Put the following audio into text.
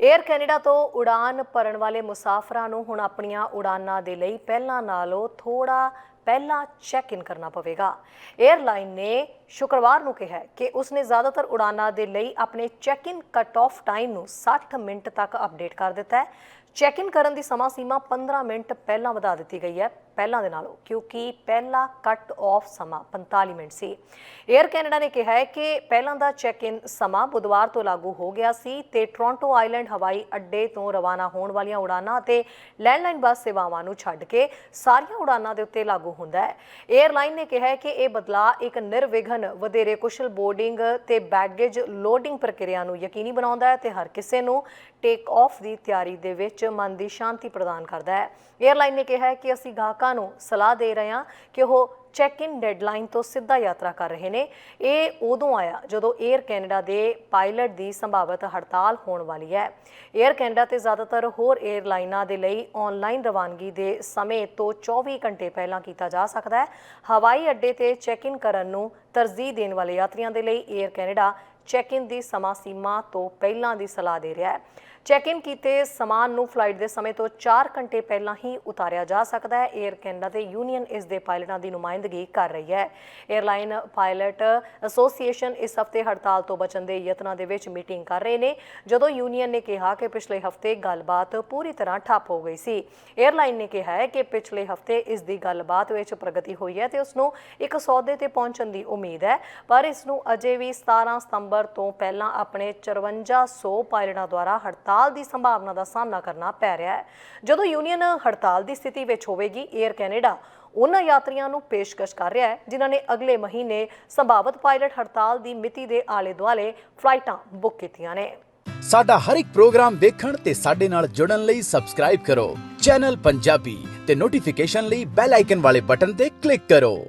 Air Canada ਤੋਂ ਉਡਾਨ ਭਰਨ ਵਾਲੇ ਮੁਸਾਫਰਾਂ ਨੂੰ ਹੁਣ ਆਪਣੀਆਂ ਉਡਾਨਾਂ ਦੇ ਲਈ ਪਹਿਲਾਂ ਨਾਲੋਂ ਥੋੜਾ ਪਹਿਲਾਂ ਚੈੱਕ ਇਨ ਕਰਨਾ ਪਵੇਗਾ। 에ਅਰਲਾਈਨ ਨੇ ਸ਼ੁੱਕਰਵਾਰ ਨੂੰ ਕਿਹਾ ਹੈ ਕਿ ਉਸਨੇ ਜ਼ਿਆਦਾਤਰ ਉਡਾਨਾਂ ਦੇ ਲਈ ਆਪਣੇ ਚੈੱਕ ਇਨ ਕੱਟ ਆਫ ਟਾਈਮ ਨੂੰ 60 ਮਿੰਟ ਤੱਕ ਅਪਡੇਟ ਕਰ ਦਿੱਤਾ ਹੈ। ਚੈੱਕ ਇਨ ਕਰਨ ਦੀ ਸਮਾਂ ਸੀਮਾ 15 ਮਿੰਟ ਪਹਿਲਾਂ ਵਧਾ ਦਿੱਤੀ ਗਈ ਹੈ। ਪਹਿਲਾਂ ਦੇ ਨਾਲੋਂ, ਕਿਉਂਕਿ ਪਹਿਲਾ ਕੱਟ ਆਫ ਸਮਾਂ 45 ਮਿੰਟ ਸੀ। 에ਅਰ ਕੈਨੇਡਾ ਨੇ ਕਿਹਾ ਹੈ ਕਿ ਪਹਿਲਾਂ ਦਾ ਚੈੱਕ ਇਨ ਸਮਾਂ ਬੁੱਧਵਾਰ ਤੋਂ ਲਾਗੂ ਹੋ ਗਿਆ ਸੀ ਤੇ ਟੋਰਾਂਟੋ ਆਈਲੈਂਡ ਹਵਾਈ ਅੱਡੇ ਤੋਂ ਰਵਾਨਾ ਹੋਣ ਵਾਲੀਆਂ ਉਡਾਨਾਂ ਅਤੇ ਲੈਂਡਲਾਈਨ ਬੱਸ ਸੇਵਾਵਾਂ ਨੂੰ ਛੱਡ ਕੇ ਸਾਰੀਆਂ ਉਡਾਨਾਂ ਦੇ ਉੱਤੇ ਲਾਗੂ ਹੁੰਦਾ ਹੈ। 에ਅਰਲਾਈਨ ਨੇ ਕਿਹਾ ਹੈ ਕਿ ਇਹ ਬਦਲਾਅ ਇੱਕ ਨਿਰਵਿਘਨ, ਵਧੇਰੇ ਕੁਸ਼ਲ ਬੋਰਡਿੰਗ ਤੇ ਬੈਗੇਜ ਲੋਡਿੰਗ ਪ੍ਰਕਿਰਿਆ ਨੂੰ ਯਕੀਨੀ ਬਣਾਉਂਦਾ ਹੈ ਤੇ ਹਰ ਕਿਸੇ ਨੂੰ ਟੇਕ ਆਫ ਦੀ ਤਿਆਰੀ ਦੇ ਵਿੱਚ ਮਨ ਦੀ ਸ਼ਾਂਤੀ ਪ੍ਰਦਾਨ ਕਰਦਾ ਹੈ। 에ਅਰਲਾਈਨ ਨੇ ਕਿਹਾ ਹੈ ਕਿ ਅਸੀਂ ਗਾਹਕਾਂ ਸੰਗਤਾਂ ਨੂੰ ਸਲਾਹ ਦੇ ਰਹੇ ਹਾਂ ਕਿ ਉਹ ਚੈੱਕ ਇਨ ਡੈਡਲਾਈਨ ਤੋਂ ਸਿੱਧਾ ਯਾਤਰਾ ਕਰ ਰਹੇ ਨੇ। ਇਹ ਉਦੋਂ ਆਇਆ ਜਦੋਂ 에ਅਰ ਕੈਨੇਡਾ ਦੇ ਪਾਇਲਟ ਦੀ ਸੰਭਾਵਿਤ ਹੜਤਾਲ ਹੋਣ ਵਾਲੀ ਹੈ। 에ਅਰ ਕੈਨੇਡਾ ਤੇ ਜ਼ਿਆਦਾਤਰ ਹੋਰ 에ਅਰਲਾਈਨਾਂ ਦੇ ਲਈ ਆਨਲਾਈਨ ਰਵਾਨਗੀ ਦੇ ਸਮੇਂ ਤੋਂ 24 ਘੰਟੇ ਪਹਿਲਾਂ ਕੀਤਾ ਜਾ ਸਕਦਾ ਹੈ। ਹਵਾਈ ਅੱਡੇ ਤੇ ਚੈੱਕ ਇਨ ਕਰਨ ਨੂੰ ਤਰਜੀਹ ਦੇਣ ਵਾਲੇ ਯਾਤਰੀਆਂ ਦੇ ਲਈ 에ਅਰ ਕੈਨੇਡਾ ਚੈੱਕ ਇਨ ਦੀ ਸਮਾਂ ਸੀਮਾ ਤੋਂ ਪਹਿਲਾਂ ਦੀ ਸਲਾਹ ਦੇ ਰਿਹਾ ਹੈ। ਚੈੱਕ ਇਨ ਕੀਤੇ ਸਮਾਨ ਨੂੰ ਫਲਾਈਟ ਦੇ ਸਮੇਂ ਤੋਂ 4 ਘੰਟੇ ਪਹਿਲਾਂ ਹੀ ਉਤਾਰਿਆ ਜਾ ਸਕਦਾ ਹੈ। 에ਅਰ ਕੈਨੇਡਾ ਤੇ ਯੂਨੀਅਨ ਇਸ ਦੇ ਪਾਇਲਟਾਂ ਦੀ ਨੁਮਾਇੰਦਗੀ ਕਰ ਰਹੀ ਹੈ। 에ਅਰਲਾਈਨ ਪਾਇਲਟ ਐਸੋਸੀਏਸ਼ਨ ਇਸ ਹਫ਼ਤੇ ਹੜਤਾਲ ਤੋਂ ਬਚਣ ਦੇ ਯਤਨਾਂ ਦੇ ਵਿੱਚ ਮੀਟਿੰਗ ਕਰ ਰਹੇ ਨੇ। ਜਦੋਂ ਯੂਨੀਅਨ ਨੇ ਕਿਹਾ ਕਿ ਪਿਛਲੇ ਹਫ਼ਤੇ ਗੱਲਬਾਤ ਪੂਰੀ ਤਰ੍ਹਾਂ ਠੱਪ ਹੋ ਗਈ ਸੀ। 에ਅਰਲਾਈਨ ਨੇ ਕਿਹਾ ਹੈ ਕਿ ਪਿਛਲੇ ਹਫ਼ਤੇ ਇਸ ਦੀ ਗੱਲਬਾਤ ਵਿੱਚ ਪ੍ਰਗਤੀ ਹੋਈ ਹੈ ਤੇ ਉਸ ਨੂੰ ਇੱਕ ਸੌਦੇ ਤੇ ਪਹੁੰਚਣ ਦੀ ਉਮੀਦ ਹੈ। ਪਰ ਇਸ ਨੂੰ ਅਜੇ ਵੀ 17 ਸਤੰਬਰ ਤੋਂ ਪਹਿਲਾਂ ਆਪਣੇ 5400 ਪਾਇਲਟਾਂ ਦੁਆਰਾ ਹੜਤਾਲ ਦੀ ਸੰਭਾਵਨਾ ਦਾ ਸਾਹਮਣਾ ਕਰਨਾ ਪੈ ਰਿਹਾ ਹੈ। ਜਦੋਂ ਯੂਨੀਅਨ ਹੜਤਾਲ ਦੀ ਸਥਿਤੀ ਵਿੱਚ ਹੋਵੇਗੀ 에ਅਰ ਕੈਨੇਡਾ ਉਹਨਾਂ ਯਾਤਰੀਆਂ ਨੂੰ ਪੇਸ਼ਕਸ਼ ਕਰ ਰਿਹਾ ਹੈ, ਜਿਨ੍ਹਾਂ ਨੇ ਅਗਲੇ ਮਹੀਨੇ ਸੰਭਾਵਿਤ ਪਾਇਲਟ ਹੜਤਾਲ ਦੀ ਮਿਤੀ ਦੇ ਆਲੇ-ਦੁਆਲੇ ਫਲਾਈਟਾਂ ਬੁੱਕ ਕੀਤੀਆਂ ਨੇ। ਸਾਡਾ ਹਰ ਇੱਕ ਪ੍ਰੋਗਰਾਮ ਦੇਖਣ ਤੇ ਸਾਡੇ ਨਾਲ ਜੁੜਨ ਲਈ ਸਬਸਕ੍ਰਾਈਬ ਕਰੋ। ਚੈਨਲ ਪੰਜਾਬੀ ਤੇ ਨੋਟੀਫਿਕੇਸ਼ਨ ਲਈ ਬੈਲ ਆਈਕਨ ਵਾਲੇ ਬਟਨ ਤੇ ਕਲਿੱਕ ਕਰੋ।